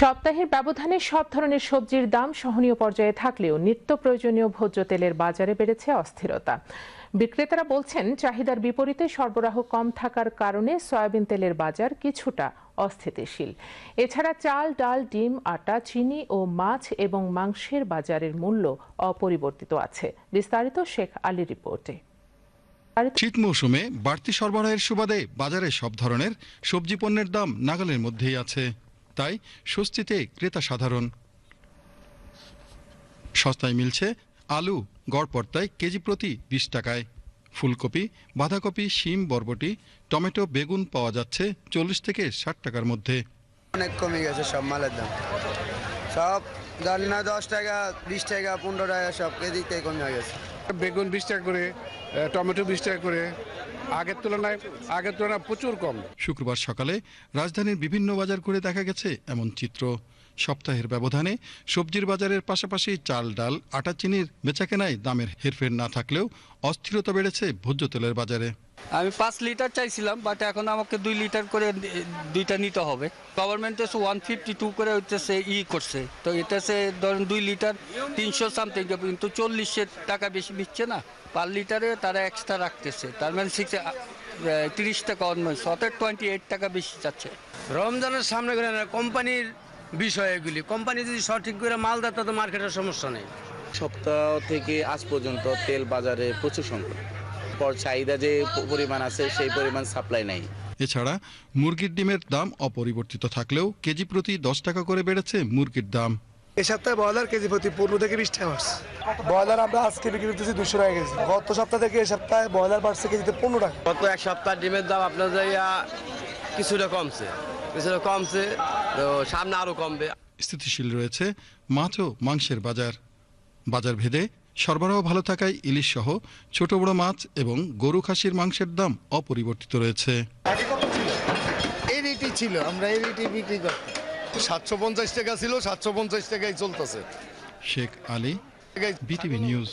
সপ্তাহের ব্যবধানে সব ধরনের সবজির দাম সহনীয় পর্যায়ে থাকলেও নিত্য প্রয়োজনীয় ভোজ্য তেলের বাজারে বেড়েছে অস্থিরতা। বিক্রেতারা বলছেন, চাহিদার বিপরীতে সরবরাহ কম থাকার কারণে সয়াবিন তেলের বাজার কিছুটা অস্থিতিশীল। এছাড়া চাল, ডাল, ডিম, আটা, চিনি ও মাছ এবং মাংসের বাজারের মূল্য অপরিবর্তিত আছে। বিস্তারিত শেখ আলী রিপোর্টে। শীত মৌসুমে বাড়তি সরবরাহের সুবাদে বাজারে সব ধরনের সবজি পণ্যের দাম নাগালের মধ্যেই আছে। তাই স্বস্তিতে ক্রেতা সাধারণ। সস্তায় মিলছে আলু গড়পড়তায় কেজি প্রতি বিশ টাকায়। ফুলকপি বাঁধাকপি শিম বরবটি টমেটো বেগুন পাওয়া যাচ্ছে চল্লিশ থেকে ষাট টাকার মধ্যে। অনেক কমে গেছে সব মালের দাম। সব ধর না দশ টাকা বিশ টাকা পনেরো টাকা সব কেজিতে কমে গেছে। বেগুন বিশ টাকা করে টমেটো বিশ টাকা করে আগের তুলনায় আগের তুলনায় প্রচুর কম। শুক্রবার সকালে রাজধানীর বিভিন্ন বাজার ঘুরে দেখা গেছে এমন চিত্র। সপ্তাহের ব্যবধানে সবজির বাজারের পাশাপাশি চাল ডাল আটা চিনির বেচাকেনায় দামের হেরফের না থাকলেও অস্থিরতা বেড়েছে ভোজ্য তেলের বাজারে। আমি পাঁচ লিটার চাইছিলাম বাট এখন আমাকে দুই লিটার করে দুইটা নিতে হবে। গভর্নমেন্ট এসে ওয়ান ফিফটি টু করে হচ্ছে ই করছে। তো এটা সে ধরেন দুই লিটার তিনশো সামথিং কিন্তু চল্লিশের টাকা বেশি নিচ্ছে না। পার লিটারে তারা এক্সট্রা রাখতেছে। তার মানে সিক্স তিরিশ টাকা অন্য অর্থাৎ টোয়েন্টি এইট টাকা বেশি যাচ্ছে। রমজানের সামনে করে না কোম্পানির বিষয় এগুলি। কোম্পানি যদি সঠিক করে মাল দেয় তো মার্কেটের সমস্যা নেই। সপ্তাহ থেকে আজ পর্যন্ত তেল বাজারে প্রচুর সংকট। পর চাহিদা যে পরিমাণ আছে সেই পরিমাণ সাপ্লাই নাই। এছাড়া মুরগির ডিমের দাম অপরিবর্তিত থাকলেও কেজি প্রতি দশ টাকা করে বেড়েছে মুরগির দাম। এ সপ্তাহে ব্রয়লার কেজি প্রতি পনেরো থেকে বিশ টাকা বাড়ছে। ব্রয়লার আমরা আজকে বিক্রি করতেছি দুশো টাকা কেজি। গত সপ্তাহ থেকে এই সপ্তাহে ব্রয়লার বাড়ছে কেজিতে পনেরো টাকা। গত এক সপ্তাহ ডিমের দাম আপনার যাইয়া কিছুটা কমছে কিছুটা কমছে তো সামনে আরও কমবে। স্থিতিশীল রয়েছে মাছ ও মাংসের বাজার। বাজার ভেদে সরবরাহ ভালো থাকায় ইলিশ সহ ছোট বড় মাছ এবং গরু খাসির মাংসের দাম অপরিবর্তিত রয়েছে। এই রেটই ছিল আমরা এই রেটে বিক্রি করতাম। সাতশো পঞ্চাশ টাকা ছিল সাতশো পঞ্চাশ টাকায় চলতেছে। Sheikh Ali BTV news.